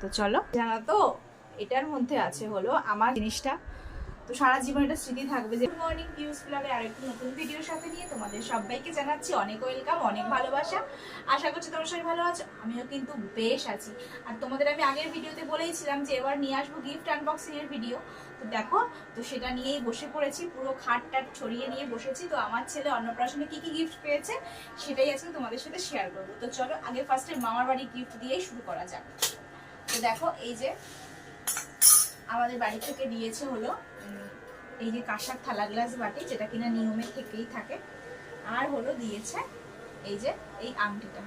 তো চলো। জানো তো, এটার মধ্যে আছে হলো আমার জিনিসটা। তো সারা জীবন এটা স্মৃতি থাকবে যে মর্নিং ভিউজ ব্লগে আরেকটি নতুন ভিডিওর সাথে নিয়ে তোমাদের সবাইকে জানাচ্ছি অনেক ওয়েলকাম অনেক ভালোবাসা। আশা করছি তোমরা সবাই ভালো আছো, আমিও কিন্তু বেশ আছি। আর তোমাদের আমি আগের ভিডিওতে বলেইছিলাম যে, এবার নিয়ে আসব গিফট আনবক্সিং এর ভিডিও তো দেখো, তো সেটা নিয়েই বসে পড়েছি, পুরো খাট টাট ছড়িয়ে নিয়ে বসেছি। তো আমার ছেলে অন্নপ্রাশনে কি কি গিফট পেয়েছে, সেটাই আজকে তোমাদের সাথে শেয়ার করব। তো চলো, আগে ফার্স্টে মামার বাড়ি গিফট দিয়েই শুরু করা যাক। তো দেখো এই যে আমাদের বাড়ি থেকে দিয়েছে হলো এই যে কাঁসার থালা গ্লাস বাটি যেটা কিনা নিয়মে থেকেই থাকে। আর হলো দিয়েছে এই যে এই আংটিটা।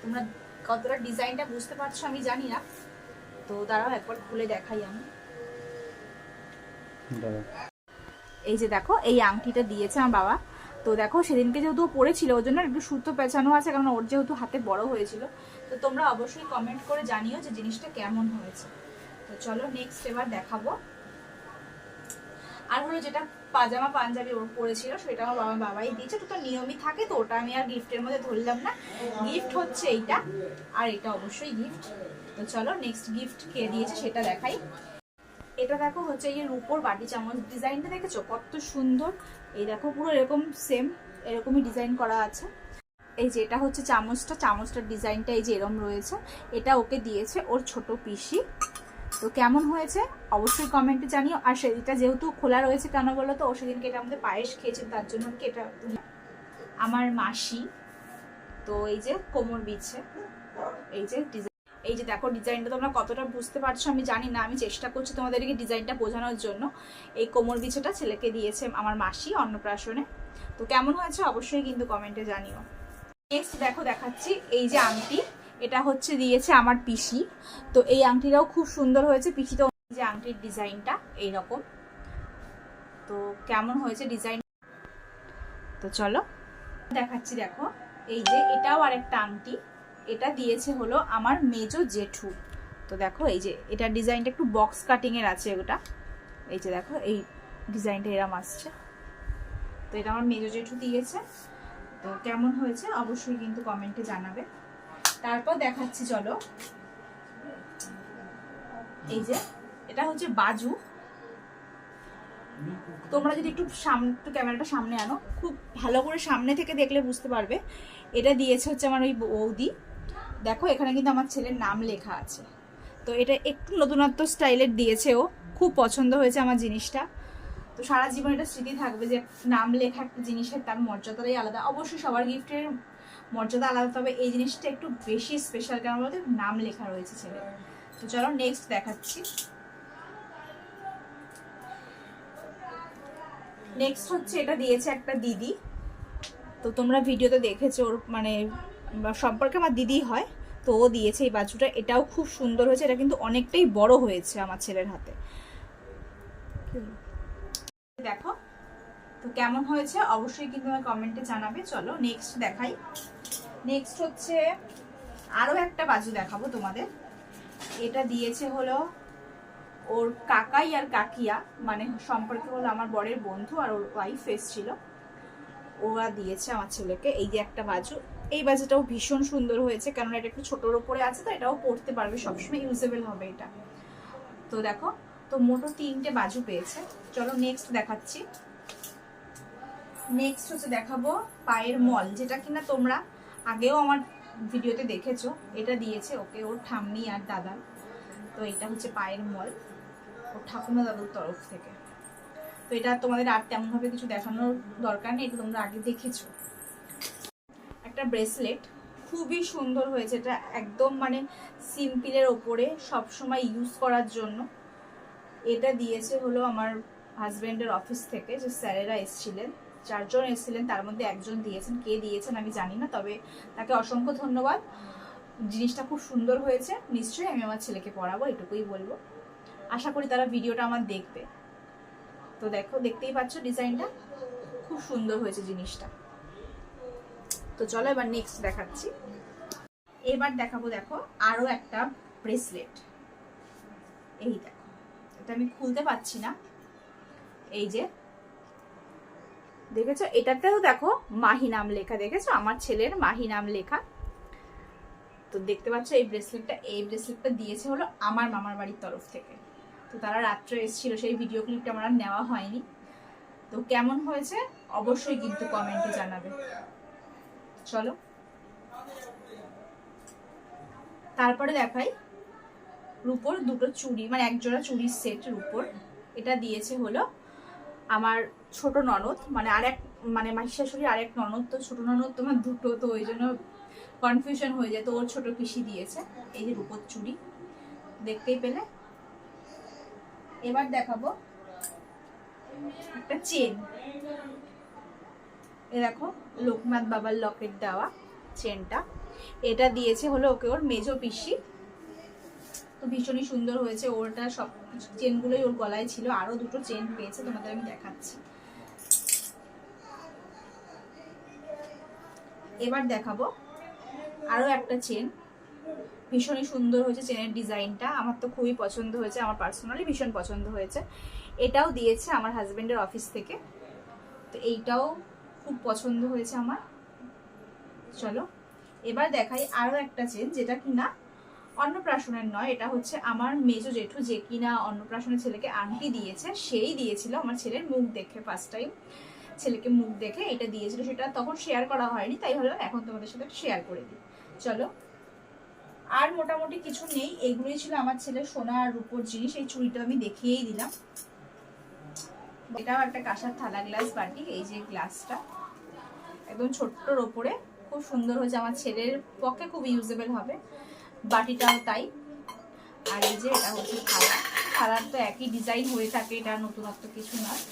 তোমরা কতটা ডিজাইনটা বুঝতে পারছ আমি জানি না। তো দাঁড়াও একবার খুলে দেখাই আমি। এই যে দেখো এই আংটিটা দিয়েছে আমার বাবা। তো দেখো সেদিনকে যেহেতু পড়েছিল ওর জন্য একটু সুতো পেঁচানো আছে কারণ ওর যেহেতু হাতে বড় হয়েছিল। তো তোমরা অবশ্যই কমেন্ট করে জানিও যে জিনিসটা কেমন হয়েছে। তো চলো নেক্সট এবার দেখাবো। আর হলো যেটা পাজামা পাঞ্জাবি ওর পরেছিল সেটা আমার বাবা বাবাই দিয়েছে। তো নিয়মই থাকে তো, ওটা আমি আর গিফটের মধ্যে ধরলাম না। গিফট হচ্ছে এইটা, আর এটা অবশ্যই গিফট তো চলো নেক্সট গিফট কে দিয়েছে সেটা দেখাই। এটা দেখো হচ্ছে এই রূপোর বাটি চামচ। ডিজাইনটা দেখেছ? কত সুন্দর। এই দেখো পুরো এরকম সেম এরকমই ডিজাইন করা আছে। এই যে এটা হচ্ছে চামচটা, চামচটার ডিজাইনটা এই যে এরম রয়েছে। এটা ওকে দিয়েছে ওর ছোট পিসি। তো কেমন হয়েছে? অবশ্যই কমেন্টে জানিও। আর সেদিনটা যেহেতু খোলা রয়েছে কেন বলো তো? ও সেদিনকে এটা আমাদের পায়েস খেয়েছে, তার জন্য কি এটা আমার মাসি, তো এই যে কোমর বিছে এই যে ডিজাইন, এই যে দেখো ডিজাইনটা তোমরা কতটা বুঝতে পারছ আমি জানি না। আমি চেষ্টা করছি তোমাদেরকে ডিজাইনটা বোঝানোর জন্য। এই কোমর বিছেটা ছেলেকে দিয়েছে আমার মাসি অন্নপ্রাশনে। তো কেমন হয়েছে অবশ্যই কিন্তু কমেন্টে জানিও। নেক্সট দেখো দেখাচ্ছি, এই যে আংটি, এটা হচ্ছে দিয়েছে আমার পিসি। তো এই আংটিটাও খুব সুন্দর হয়েছে, পিসি তো যে আংটির ডিজাইনটা এইরকম। তো কেমন হয়েছে ডিজাইন? তো চলো, দেখাচ্ছি দেখো, এই যে এটাও আরেকটা আংটি, এটা দিয়েছে হলো আমার মেজো জেঠু। তো দেখো, এই যে এটা ডিজাইনটা একটু বক্স কাটিং এর আছে ওটা। এই যে দেখো, এই ডিজাইনটা এরম আসছে। তো এটা আমার মেজো জেঠু দিয়েছে। তো কেমন হয়েছে অবশ্যই কিন্তু কমেন্টে জানাবে। তারপর দেখাচ্ছি, চলো। এই যে, এটা হচ্ছে বাজু। তোমরা যদি একটু সামনে একটু ক্যামেরাটা সামনে আনো, খুব ভালো করে সামনে থেকে দেখলে বুঝতে পারবে। এটা দিয়েছে হচ্ছে আমার ওই বৌদি। দেখো, এখানে কিন্তু আমার ছেলের নাম লেখা আছে। তো এটা একটু নতুনত্ব স্টাইলের দিয়েছে ও। খুব পছন্দ হয়েছে আমার জিনিসটা। তো সারা জীবন এটা স্মৃতি থাকবে যে নাম লেখা একটা জিনিসের তার মর্যাদাটাই আলাদা। অবশ্যই সবার গিফটের মর্যাদা আলাদা, তবে এই জিনিসটা একটু বেশি স্পেশাল কারণ বলতে নাম লেখা রয়েছে ছেলে তো চলো নেক্সট দেখাচ্ছি। নেক্সট হচ্ছে এটা দিয়েছে একটা দিদি। তো তোমরা ভিডিওতে দেখেছ ওর মানে সম্পর্কে আমার দিদি হয়, তো ও দিয়েছে এই বাজুটা এটাও খুব সুন্দর হয়েছে, এটা কিন্তু অনেকটাই বড় হয়েছে আমার ছেলের হাতে দেখো তো কেমন হয়েছে? অবশ্যই কিন্তু আমার কমেন্টে জানাবে। চলো নেক্সট দেখাই। নেক্সট হচ্ছে আরও একটা বাজু দেখাবো তোমাদের। এটা দিয়েছে হলো ওর কাকাই আর কাকিয়া মানে সম্পর্কে হলো আমার বরের বন্ধু আর ওর ওয়াইফ এসছিল। ওরা দিয়েছে আমার ছেলেকে। এই যে একটা বাজু। এই বাজুটাও ভীষণ সুন্দর হয়েছে কারণ এটা একটু ছোটোর ওপরে আছে, তো এটাও পড়তে পারবে। সবসময় ইউজেবল হবে এটা। তো দেখো, তো মোটো তিনটে বাজু পেয়েছে। চলো নেক্সট দেখাচ্ছি। নেক্সট হচ্ছে দেখাবো পায়ের মল, যেটা কিনা তোমরা আগেও আমার ভিডিওতে দেখেছ। এটা দিয়েছে ওকে ওর ঠাম্মি আর দাদা। তো এটা হচ্ছে পায়ের মল, ওর ঠাকুমা দাদুর তরফ থেকে। তো এটা তোমাদের আর তেমনভাবে কিছু দেখানোর দরকার নেই, এটা তোমরা আগে দেখেছ। একটা ব্রেসলেট খুবই সুন্দর হয়েছে। এটা একদম মানে সিম্পলের ওপরে সবসময় ইউজ করার জন্য। এটা দিয়েছে হলো আমার হাজব্যান্ডের অফিস থেকে, যে স্যারেরা এসেছিলেন। চারজন এসেছিলেন, তার মধ্যে একজন দিয়েছেন। কে দিয়েছেন আমি জানি না, তবে তাকে অসংখ্য ধন্যবাদ। জিনিসটা খুব সুন্দর হয়েছে, নিশ্চয়ই আমি আমার ছেলেকে পড়াবো, এটুকুই বলব। আশা করি তারা ভিডিওটা আমার দেখবে। তো দেখো, দেখতেই পাচ্ছ ডিজাইনটা? খুব সুন্দর হয়েছে জিনিসটা। তো চলো এবার নেক্সট দেখাচ্ছি। এবার দেখাবো, দেখো, আরও একটা ব্রেসলেট এই দেখো, এটা আমি খুলতে পারছি না। এই যে দেখেছ? এটাতেও দেখো মাহি নাম লেখা, দেখেছ? আমার ছেলের মাহি নাম লেখা। তো দেখতে পাচ্ছ, এই ব্রেসলেটটা এই ব্রেসলেটটা দিয়েছে হলো আমার মামার বাড়ির তরফ থেকে। তো তারা রাত্রে এসেছিল, সেই ভিডিও ক্লিপটা আমার নেওয়া হয়নি। তো কেমন হয়েছে? অবশ্যই কিন্তু কমেন্টে জানাবে। চলো। তারপরে দেখাই রুপোর দুটো চুড়ি মানে এক জোড়া চুড়ির সেট রুপোর। এটা দিয়েছে হলো আমার ছোট ননদ মানে আরেক মানে মাসি শাশুড়ি আরেক ননদ, তো ছোট ননদ তোমার দুটো, তো ওই জন্য কনফিউশন হয়ে যায়। তো ওর ছোট পিসি দিয়েছে, এই যে রূপোর চুড়ি, দেখতেই পেলে? এবার দেখাবো একটা চেন এ দেখো, লোকনাথ বাবার লকেট দেওয়া চেনটা এটা দিয়েছে হলো ওকে ওর মেজো পিসি। তো ভীষণই সুন্দর হয়েছে, ওরটা সব চেনগুলোই ওর গলায় ছিল। আরও দুটো চেন পেয়েছে, তোমাদের আমি দেখাচ্ছি। এবার দেখাবো আরও একটা চেন ভীষণই সুন্দর হয়েছে চেনের ডিজাইনটা। আমার তো খুবই পছন্দ হয়েছে, আমার পার্সোনালি ভীষণ পছন্দ হয়েছে। এটাও দিয়েছে আমার হাজব্যান্ডের অফিস থেকে। তো এইটাও খুব পছন্দ হয়েছে আমার। চলো, এবার দেখাই আরও একটা চেন যেটা কিনা অন্নপ্রাশনের নয়, এটা হচ্ছে আমার মেজো জেঠু যে কিনা অন্নপ্রাশনের ছেলেকে আংটি দিয়েছে, সেই দিয়েছিল আমার ছেলের মুখ দেখে ফার্স্ট টাইম ছেলেকে মুখ দেখে এটা দিয়েছিল, সেটা তখন শেয়ার করা হয়নি, তাই হলো এখন তোমাদের সাথে শেয়ার করে দিই। চলো। আর মোটামুটি কিছু নেই, এগুলোই ছিল আমার ছেলে সোনা আর রূপোর জিনিস, এই চুড়িটা আমি দেখিয়েই দিলাম। এটাও একটা কাঁসার থালা গ্লাস বাটি, এই যে গ্লাসটা একদম ছোট্টর ওপরে, খুব সুন্দর হয়েছে, আমার ছেলের পক্ষে খুব ইউজেবল হবে। বাটিটাও তাই। আর এই যে এটা হচ্ছে থালা। থালার তো একই ডিজাইন হয়ে থাকে, এটা নতুনত্ব কিছু নয়।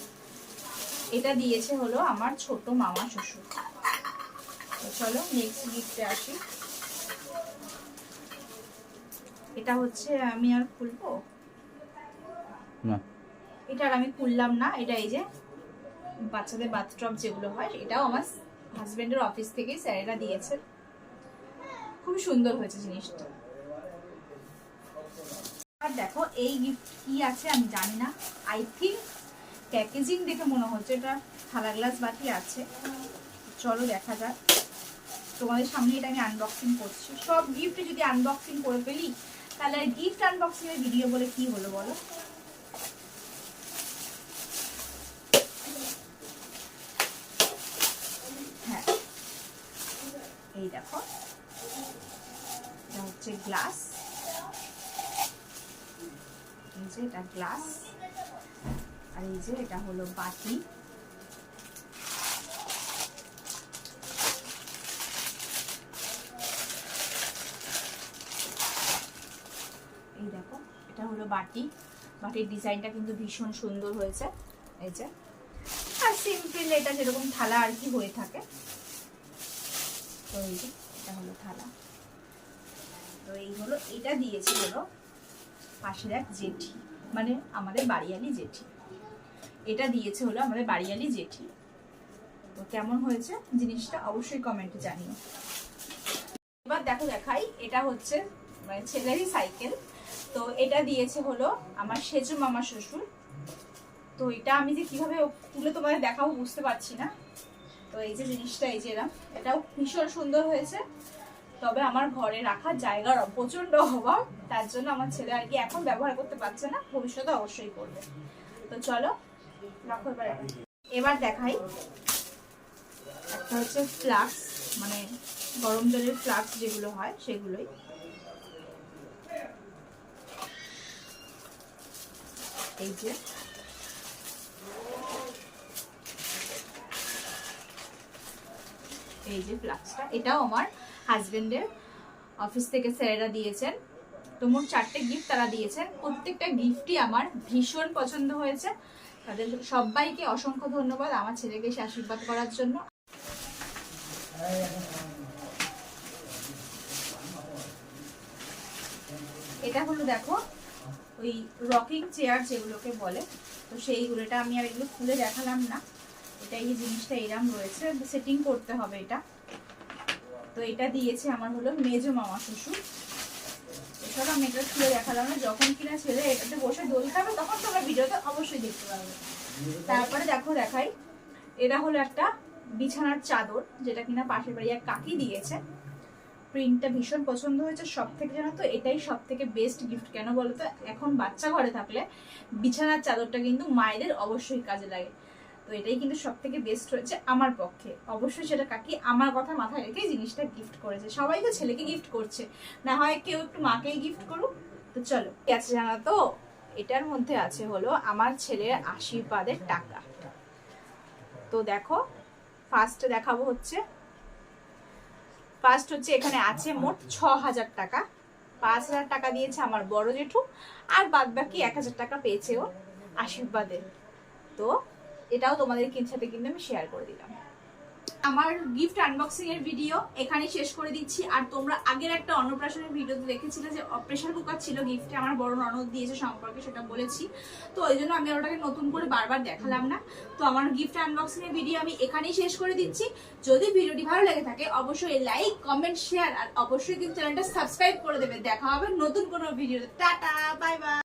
এটা দিয়েছে হলো আমার ছোট মামা শ্বশুর। চলো নেক্সট গিফটে আসি। এটা হচ্ছে আমি আর খুলবো? না। এটা আর আমি খুললাম না এটা এই যে বাচ্চাদের বাথটব যেগুলো হয় এটাও আমার হাজবেন্ডের অফিস থেকেই স্যারেরা দিয়েছে। খুব সুন্দর হয়েছে জিনিসটা। আর দেখো এই গিফট কি আছে আমি জানি না। আই থিঙ্ক প্যাকেজিং দেখে মনে হচ্ছে এটা থালা গ্লাস বাকি আছে। চলো দেখা যাক। তোমাদের সামনে এটা আমি আনবক্সিং করছি। সব গিফট যদি আনবক্সিং করে ফেলি, তাহলে গিফট আনবক্সিং এর ভিডিও বলে কি হলো বলো? হ্যাঁ। এই দেখো। এটা হচ্ছে গ্লাস এই যে এটা গ্লাস আর এই যে এটা হলো বাটি। এই দেখো, এটা হলো বাটি। বাটির ডিজাইনটা কিন্তু ভীষণ সুন্দর হয়েছে। এই যে, আর সিম্পল এটা যেরকম থালা আর কি হয়ে থাকে। তো এই যে, এটা হলো থালা। তো এই হলো, এটা দিয়েছে হলো পাশের এক জেঠি মানে আমাদের বাড়িয়ালি জেঠি। এটা দিয়েছে হলো আমাদের বাড়িয়ালি জেঠি। তো কেমন হয়েছে জিনিসটা অবশ্যই কমেন্টে জানিও। এবার দেখো দেখাই, এটা হচ্ছে মানে ছেলেরই সাইকেল। তো এটা দিয়েছে হলো আমার সেজু মামা শ্বশুর। তো এটা আমি যে কীভাবে তুলে তোমাদের দেখাবো বুঝতে পারছি না। তো এই যে জিনিসটা, এই যে এরম এটাও ভীষণ সুন্দর হয়েছে। তবে আমার ঘরে রাখার জায়গার প্রচণ্ড অভাব, তার জন্য আমার ছেলে আর কি এখন ব্যবহার করতে পারছে না, ভবিষ্যতে অবশ্যই করবে। তো চলো এবার। দেখাই একটা হচ্ছে ফ্লাক্স মানে গরম জলের ফ্লাক্স যেগুলো হয় সেগুলোই। এই যে। এই যে ফ্লাক্সটা এটাও আমার হাজবেন্ডের অফিস থেকে স্যারেরা দিয়েছেন। তো মোট চারটে গিফট তারা দিয়েছেন। প্রত্যেকটা গিফটই আমার ভীষণ পছন্দ হয়েছে। তাদের সবাইকে অসংখ্য ধন্যবাদ আমার ছেলেকে এসে আশীর্বাদ করার জন্য। এটা হলো দেখো, ওই রকিং চেয়ার যেগুলোকে বলে। তো সেইগুলো এটা আমি আর এগুলো খুলে দেখালাম না। এটা এই জিনিসটা এরম রয়েছে সেটিং করতে হবে এটা। তো এটা দিয়েছে আমার হলো মেজো মামা শ্বশুর। এছাড়া আমি এটা খুলে দেখালাম না, যখন কিনা ছেলে এটাতে বসে দোল খাবে, তখন তোমরা ভিডিওতে অবশ্যই দেখতে পাবে। তারপরে দেখো, দেখাই। এটা হলো একটা বিছানার চাদর, যেটা কিনা পাশের বাড়ি এক কাকি দিয়েছে। প্রিন্টটা ভীষণ পছন্দ হয়েছে সব থেকে জানো তো, এটাই সব থেকে বেস্ট গিফট কেন বলো তো, এখন বাচ্চা ঘরে থাকলে বিছানার চাদরটা কিন্তু মায়েদের অবশ্যই কাজে লাগে। তো এটাই কিন্তু সব থেকে বেস্ট হয়েছে আমার পক্ষে। অবশ্যই সেটা কাকি আমার কথা মাথায় রেখে জিনিসটা গিফট করেছে। সবাই তো ছেলেকে গিফট করছে। না হয় কেউ একটু মাকেই গিফট করুক। তো চলো। আছে জানো তো? এটার মধ্যে আছে হলো আমার ছেলের আশীর্বাদের টাকা। তো দেখো ফার্স্ট দেখাবো হচ্ছে। ফার্স্ট হচ্ছে এখানে আছে মোট ছ হাজার টাকা। পাঁচ হাজার টাকা দিয়েছে আমার বড় জেঠু। আর বাদ বাকি এক হাজার টাকা পেয়েছে ও আশীর্বাদে। তো এটাও তোমাদের সাথে কিন্তু আমি শেয়ার করে দিলাম। আমার গিফট আনবক্সিং এর ভিডিও এখানে শেষ করে দিচ্ছি। আর তোমরা আগের একটা অন্নপ্রাশনের ভিডিওতে দেখেছিলে যে প্রেশার কুকার ছিল গিফটে আমার বড় ননদ দিয়েছে সম্পর্কে, সেটা বলেছি। তো ওই জন্য আমি ওটাকে নতুন করে বারবার দেখালাম না। তো আমার গিফট আনবক্সিং এর ভিডিও আমি এখানেই শেষ করে দিচ্ছি। যদি ভিডিওটি ভালো লেগে থাকে, অবশ্যই লাইক কমেন্ট শেয়ার আর অবশ্যই কিন্তু চ্যানেলটা সাবস্ক্রাইব করে দেবে। দেখা হবে নতুন কোনো ভিডিওতে টাটা বাই বাই